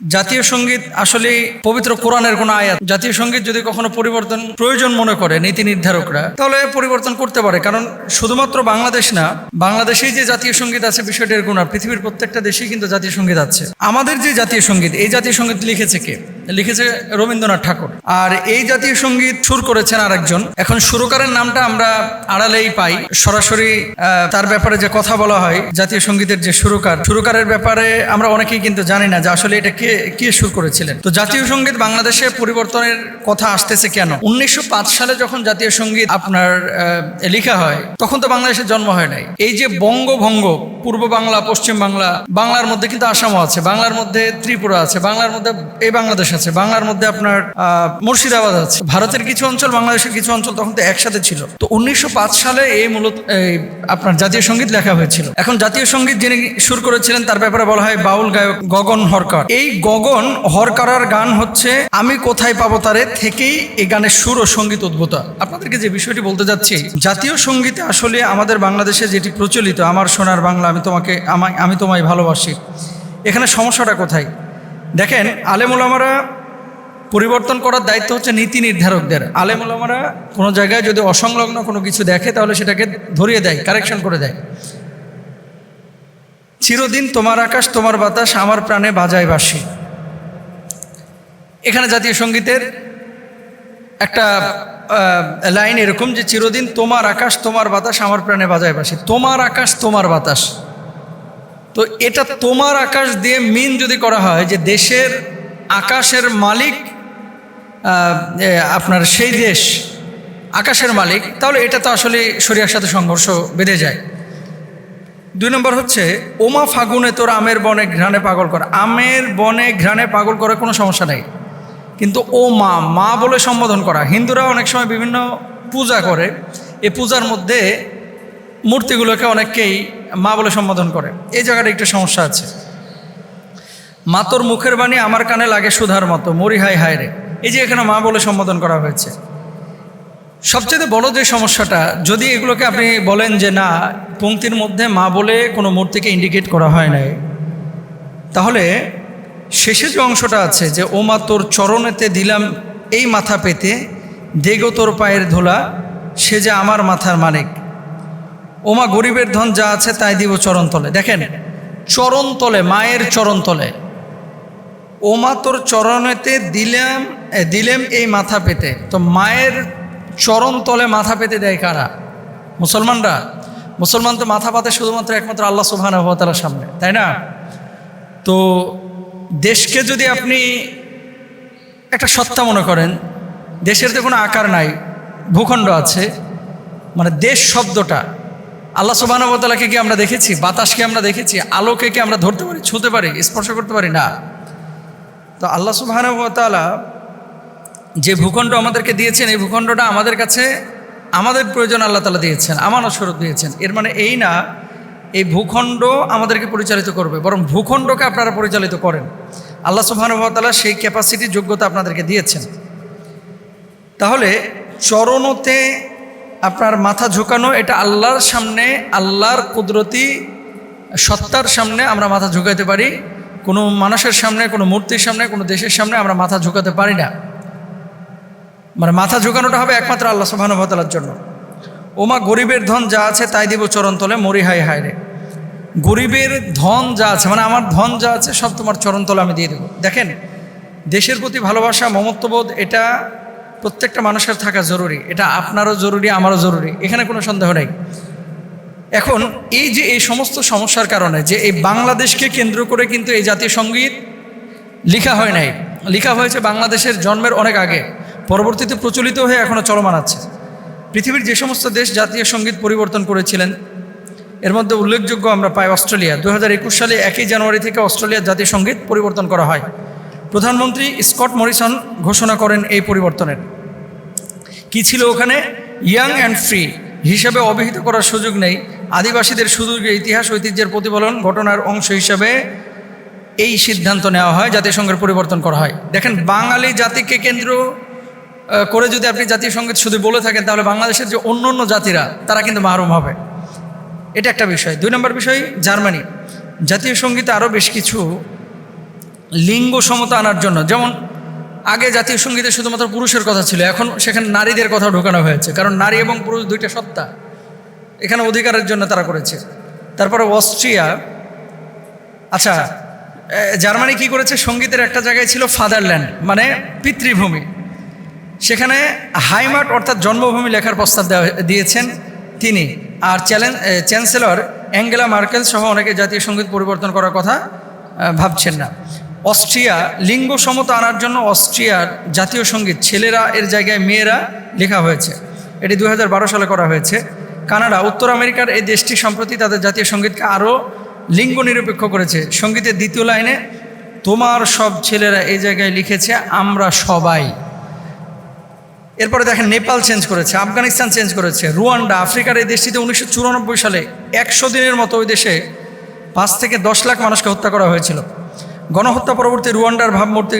জাতীয় সংগীত আসলে পবিত্র কোরআনের কোনো আয়াত। জাতীয় সংগীত যদি কখনো পরিবর্তন প্রয়োজন মনে করে নীতি নির্ধারকরা, তাহলে পরিবর্তন করতে পারে। কারণ শুধুমাত্র বাংলাদেশ না, বাংলাদেশেই যে জাতীয় সংগীত আছে বিষয়টির না পৃথিবীর প্রত্যেকটা দেশেই কিন্তু জাতীয় সংগীত আছে। আমাদের যে জাতীয় সংগীত, এই জাতীয় সংগীত লিখেছে কে? লিখেছে রবীন্দ্রনাথ ঠাকুর। আর এই জাতীয় সংগীত সুর করেছেন আরেকজন। এখন সুরকারের নামটা আমরা আড়ালেই পাই। সরাসরি তার ব্যাপারে যে কথা বলা হয়, জাতীয় সঙ্গীতের যে সুরকার, সুরকারের ব্যাপারে আমরা অনেকেই কিন্তু জানি না যে আসলে এটা কে কে সুর করেছিলেন। তো জাতীয় সংগীত বাংলাদেশে পরিবর্তনের কথা আসতেছে কেন? উনিশশো পাঁচ সালে যখন জাতীয় সংগীত আপনার লেখা হয়, তখন তো বাংলাদেশের জন্ম হয় নাই। এই যে বঙ্গভঙ্গ পূর্ব বাংলা, পশ্চিম বাংলা, বাংলার মধ্যে কিন্তু আসামও আছে, বাংলার মধ্যে ত্রিপুরা আছে, বাংলার মধ্যে এই বাংলাদেশ আছে, বাংলার মধ্যে আপনার মুর্শিদাবাদ আছে। ভারতের কিছু অঞ্চল, বাংলাদেশের কিছু অঞ্চল তখন তো একসাথে ছিল। তো উনিশশো পাঁচ সালে এই মূলত আপনার জাতীয় সংগীত লেখা হয়েছিল। এখন জাতীয় সংগীত যিনি সুর করেছিলেন, তার ব্যাপারে বলা হয় বাউল গায়ক গগন হরকার। এই গগন হরকারার গান হচ্ছে, আমি কোথায় পাবো তারে থেকেই এই গানের সুর ও সংগীত উদ্ভূত। আপনাদেরকে যে বিষয়টি বলতে যাচ্ছি, জাতীয় সঙ্গীতে আসলে আমাদের বাংলাদেশে যেটি প্রচলিত, আমার সোনার বাংলা আমি তোমাকে, আমায়, আমি তোমায় ভালোবাসি। এখানে সমস্যাটা কোথায়? দেখেন আলেমুলামারা পরিবর্তন করার দায়িত্ব হচ্ছে নীতি নির্ধারকদের। আলেমুলামারা কোনো জায়গায় যদি অসংলগ্ন কোনো কিছু দেখে, তাহলে সেটাকে ধরিয়ে দেয় কারেকশন করে দেয়। চিরদিন তোমার আকাশ, তোমার বাতাস, আমার প্রাণে বাজায় বাসি। এখানে জাতীয় সঙ্গীতের একটা লাইন এরকম যে চিরদিন তোমার আকাশ, তোমার বাতাস আমার প্রাণে বাজায় বাসি তোমার আকাশ, তোমার বাতাস। তো এটা তোমার আকাশ দিয়ে মিন যদি করা হয় যে দেশের আকাশের মালিক আপনার সেই দেশ, আকাশের মালিক, তাহলে এটা তো আসলে শরিয়ার সাথে সংঘর্ষ বেঁধে যায়। দুই নম্বর হচ্ছে, ওমা ফাগুনে তোর আমের বনে ঘ্রাণে পাগল করা। আমের বনে ঘ্রাণে পাগল করার কোনো সমস্যা নেই। কিন্তু ও মা মা বলে সম্বোধন করা। হিন্দুরা অনেক সময় বিভিন্ন পূজা করে। এই পূজার মধ্যে মূর্তিগুলোকে অনেককেই মা বলে সম্বোধন করে। এই জায়গাটা একটু সমস্যা আছে। মা তোর মুখের বাণী আমার কানে লাগে সুধার মতো, মরি হাই হায় রে। এই যে এখানে মা বলে সম্বোধন করা হয়েছে। সবচেয়ে বড় যে সমস্যাটা, যদি এগুলোকে আপনি বলেন যে না পংক্তির মধ্যে মা বলে কোনো মূর্তিকে ইন্ডিকেট করা হয় নাই, তাহলে শেষে যে অংশটা আছে যে ও মা তোর চরণেতে দিলাম এই মাথা পেতে, দেগো তোর পায়ের ধোলা, সে যে আমার মাথার মালিক। ওমা গরিবের ধন যা আছে তাই দিব চরণতলে দেখেন চরণতলে মায়ের চরণতলে ওমা তোর চরণেতে দিলাম দিলেম এই মাথা পেতে। তো মায়ের চরণতলে মাথা পেতে দেয় কারা? মুসলমানরা। মুসলমান তো মাথা পাতে শুধুমাত্র একমাত্র আল্লাহ ওয়া তাআলার সামনে, তাই না? তো দেশকে যদি আপনি একটা সত্তা মনে করেন, দেশের তো কোনো আকার নাই, ভূখণ্ড আছে মানে দেশ শব্দটা, আল্লাহ সুবাহানবতালাকে কি আমরা দেখেছি? বাতাসকে আমরা দেখেছি? আলোকে কি আমরা ধরতে পারি, ছুঁতে পারি, স্পর্শ করতে পারি? না। তো আল্লাহ সুবাহানবতালা যে ভূখণ্ড আমাদেরকে দিয়েছেন, এই ভূখণ্ডটা আমাদের কাছে, আমাদের প্রয়োজন আল্লাহ তালা দিয়েছেন আমানত দিয়েছেন। এর মানে এই না এই ভূখণ্ড আমাদেরকে পরিচালিত করবে, বরং ভূখণ্ডকে আপনারা পরিচালিত করেন। আল্লাহ সুবাহানুভাতালা সেই ক্যাপাসিটি যোগ্যতা আপনাদেরকে দিয়েছেন। তাহলে চরণতে আপনার মাথা ঝুঁকানো, এটা আল্লাহর সামনে, আল্লাহর কুদরতি সত্তার সামনে আমরা মাথা ঝুঁকাতে পারি। কোনো মানুষের সামনে, কোনো মূর্তির সামনে, কোনো দেশের সামনে আমরা মাথা ঝুঁকাতে পারি না। মানে মাথা ঝুঁকানোটা হবে একমাত্র আল্লাহ সুবাহানুভাতালার জন্য। ওমা গরিবের ধন যা আছে তাই দিব চরণতলে, মরি হাই হায় রে। গরিবের ধন যা আছে মানে আমার ধন যা আছে, সব তোমার চরণতলে আমি দিয়ে দেবো। দেখেন, দেশের প্রতি ভালোবাসা, মমত্ববোধ, এটা প্রত্যেকটা মানুষের থাকা জরুরি। এটা আপনারও জরুরি, আমারও জরুরি। এখানে কোনো সন্দেহ নেই। এখন, এই যে এই সমস্ত সমস্যার কারণে যে এই বাংলাদেশকে কেন্দ্র করে কিন্তু এই জাতীয় সংগীত লিখা হয় নাই। লিখা হয়েছে বাংলাদেশের জন্মের অনেক আগে। পরবর্তীতে প্রচলিত হয়ে এখনও চলমান আছে। পৃথিবীর যে সমস্ত দেশ জাতীয় সংগীত পরিবর্তন করেছিলেন এর মধ্যে উল্লেখযোগ্য আমরা পাই অস্ট্রেলিয়া। দু হাজার একুশ সালে একই জানুয়ারি থেকে অস্ট্রেলিয়ার জাতীয় সংগীত পরিবর্তন করা হয়। প্রধানমন্ত্রী স্কট মরিসন ঘোষণা করেন এই পরিবর্তনের। কি ছিল ওখানে? ইয়াং অ্যান্ড ফ্রি হিসাবে অভিহিত করার সুযোগ নেই। আদিবাসীদের সুদূর্ঘ ইতিহাস, ঐতিহ্যের প্রতিফলন ঘটনার অংশ হিসাবে এই সিদ্ধান্ত নেওয়া হয় জাতিসংঘের পরিবর্তন করা হয়। দেখেন, বাঙালি জাতিকে কেন্দ্র করে যদি আপনি জাতীয় সংগীত শুধু বলে থাকেন, তাহলে বাংলাদেশের যে অন্য অন্য জাতিরা, তারা কিন্তু মাহরুম হবে। এটা একটা বিষয়। দুই নম্বর বিষয়, জার্মানি। জাতীয় সঙ্গীতে আরও বেশ কিছু লিঙ্গ সমতা আনার জন্য। যেমন, আগে জাতীয় সঙ্গীতে শুধুমাত্র পুরুষের কথা ছিল, এখন সেখানে নারীদের কথা ঢোকানো হয়েছে। কারণ নারী এবং পুরুষ দুইটা সত্তা। এখানে অধিকারের জন্য তারা করেছে। তারপরে অস্ট্রিয়া। আচ্ছা জার্মানি কি করেছে? সঙ্গীতের একটা জায়গায় ছিল ফাদারল্যান্ড মানে পিতৃভূমি। সেখানে হাইমার্ট অর্থাৎ জন্মভূমি লেখার প্রস্তাব দিয়েছেন তিনি। আর চ্যালেঞ্জ চ্যান্সেলর অ্যাঙ্গেলা মার্কেল সহ অনেকে জাতীয় সংগীত পরিবর্তন করার কথা ভাবছেন না। অস্ট্রিয়া, লিঙ্গ সমতা আনার জন্য অস্ট্রিয়ার জাতীয় সংগীত ছেলেরা, এর জায়গায় মেয়েরা লেখা হয়েছে। এটি দু হাজার বারো সালে করা হয়েছে। কানাডা, উত্তর আমেরিকার এই দেশটি সম্প্রতি তাদের জাতীয় সঙ্গীতকে আরও লিঙ্গ নিরপেক্ষ করেছে। সঙ্গীতের দ্বিতীয় লাইনে, তোমার সব ছেলেরা এই জায়গায় লিখেছে, আমরা সবাই। এরপরে দেখেন নেপাল চেঞ্জ করেছে, আফগানিস্তান চেঞ্জ করেছে, রুয়ান্ডা, আফ্রিকার এই দেশটিতে উনিশশো চুরানব্বই সালে একশো দিনের মতো ওই দেশে পাঁচ থেকে দশ লাখ মানুষকে হত্যা করা হয়েছিল। গণহত্যা পরবর্তী রুয়ান্ডার ভাবমূর্তি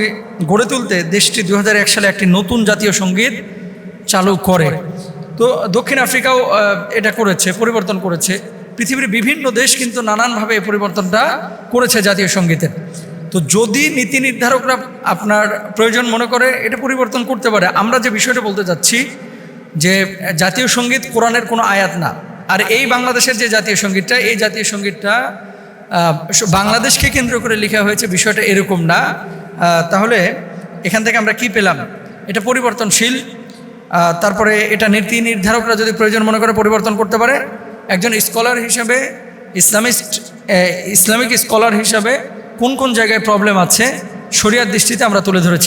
গড়ে তুলতে দেশটি দু হাজার এক সালে একটি নতুন জাতীয় সংগীত চালু করে। তো দক্ষিণ আফ্রিকাও এটা করেছে, পরিবর্তন করেছে। পৃথিবীর বিভিন্ন দেশ কিন্তু নানানভাবে এই পরিবর্তনটা করেছে জাতীয় সঙ্গীতের। তো যদি নীতি নির্ধারকরা আপনার প্রয়োজন মনে করে, এটা পরিবর্তন করতে পারে। আমরা যে বিষয়টা বলতে চাচ্ছি যে জাতীয় সংগীত কোরআনের কোনো আয়াত না। আর এই বাংলাদেশের যে জাতীয় সঙ্গীতটা, এই জাতীয় সঙ্গীতটা বাংলাদেশকে কেন্দ্র করে লেখা হয়েছে বিষয়টা এরকম না। তাহলে এখান থেকে আমরা কি পেলাম? এটা পরিবর্তনশীল। তারপরে এটা নীতি নির্ধারকরা যদি প্রয়োজন মনে করে পরিবর্তন করতে পারে, একজন স্কলার হিসাবে, ইসলামিস্ট ইসলামিক স্কলার হিসাবে কোন কোন জায়গায় প্রবলেম আছে শরিয়ার দৃষ্টিতে আমরা তুলে ধরেছি।